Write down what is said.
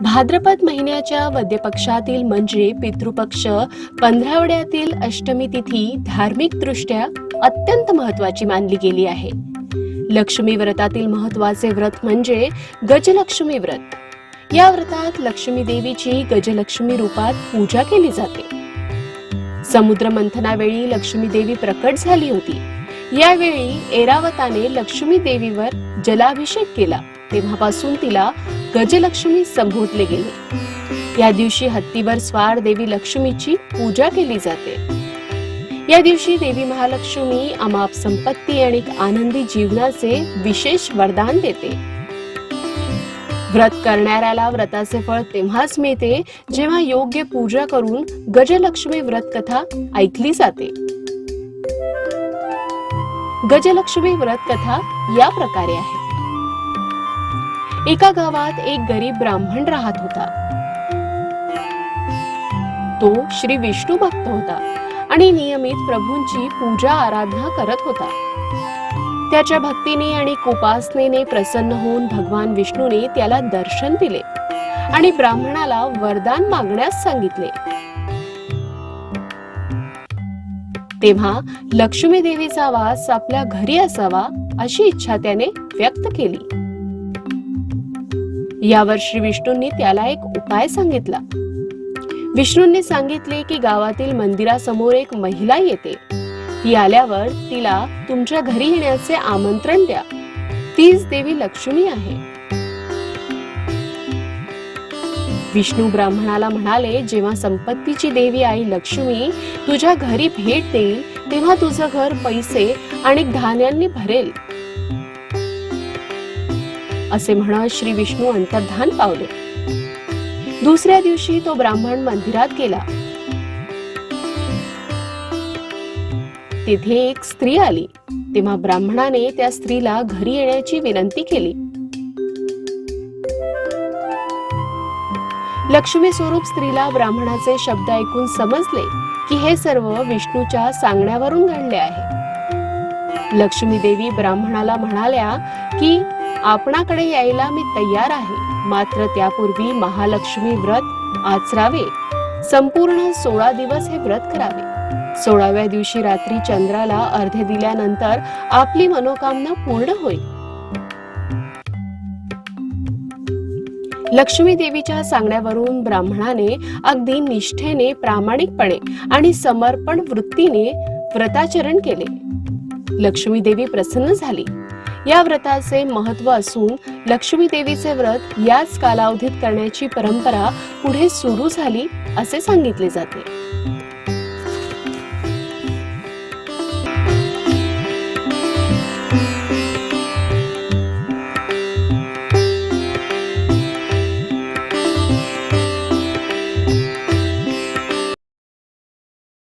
भाद्रपद महिन्याच्या वद्यपक्षातील म्हणजे पितृपक्ष पंधरावड्यातील अष्टमी तिथी धार्मिक दृष्ट्या अत्यंत महत्वाची मानली गेली आहे. लक्ष्मी व्रतातील महत्त्वाचे व्रत म्हणजे गजलक्ष्मी व्रत. या व्रतात लक्ष्मी देवीची गजलक्ष्मी रूपात पूजा केली जाते. समुद्र मंथनावेळी लक्ष्मी देवी प्रकट झाली होती. यावेळी एरावताने लक्ष्मी देवीवर जलाभिषेक केला. तेव्हापासून तिला गजलक्ष्मी संबोधले गेले. या दिवशी हत्तीवर स्वार देवी लक्ष्मीची पूजा केली जाते. या दिवशी देवी महालक्ष्मी अमाप संपत्ती आणि आनंदी जीवनाचे विशेष वरदान देते. व्रत करणाऱ्याला व्रताचे फळ तेव्हाच मिळते जेव्हा योग्य पूजा करून गजलक्ष्मी व्रत कथा ऐकली जाते. गजलक्ष्मी व्रत कथा या प्रकारे आहे. एका गावात एक गरीब ब्राह्मण राहत होता. तो श्री विष्णू भक्त होता आणि नियमित प्रभूंची पूजा आराधना करत होता. त्याच्या भक्तीने आणि उपासनेने प्रसन्न होऊन भगवान विष्णूने त्याला दर्शन दिले आणि ब्राह्मणाला वरदान मागण्यास सांगितले. तेव्हा लक्ष्मी देवीचा वास आपल्या घरी असावा अशी इच्छा त्याने व्यक्त केली. यावर श्री विष्णूंनी त्याला एक उपाय सांगितला. विष्णूंनी सांगितले की गावातील मंदिरासमोर एक महिला येते. ती आल्यावर तिला तुमच्या घरी येण्याचे आमंत्रण द्या. तीच देवी लक्ष्मी आहे. विष्णू ब्राह्मणाला म्हणाले जेव्हा संपत्तीची देवी आई लक्ष्मी तुझ्या घरी भेट देईल तेव्हा तुझं घर पैसे आणि धान्यांनी भरेल. असे म्हणत श्री विष्णू अंतर्धान पावले. दुसऱ्या दिवशी तो ब्राह्मण मंदिरात गेला. तिथे एक स्त्री आली. तेव्हा ब्राह्मणाने त्या स्त्रीला घरी येण्याची विनंती केली. लक्ष्मी स्वरूप स्त्रीला ब्राह्मणाचे शब्द ऐकून समजले की हे सर्व विष्णूच्या सांगण्यावरून घडले आहे. लक्ष्मी देवी ब्राह्मणाला म्हणाल्या की आपणाकडे यायला मी तयार आहे. मात्र त्यापूर्वी महालक्ष्मी व्रत आचरावे. संपूर्ण सोळा दिवस हे व्रत करावे. सोळाव्या दिवशी रात्री चंद्राला अर्धे दिल्यानंतर आपली मनोकामना पूर्ण होईल. लक्ष्मी देवीच्या सांगण्यावरून ब्राह्मणाने अगदी निष्ठेने प्रामाणिकपणे आणि समर्पण वृत्तीने व्रताचरण केले. लक्ष्मी देवी प्रसन्न झाली. या व्रताचे महत्त्व असून लक्ष्मी देवीचे व्रत याच कालावधीत करण्याची परंपरा पुढे सुरू झाली असे सांगितले जाते.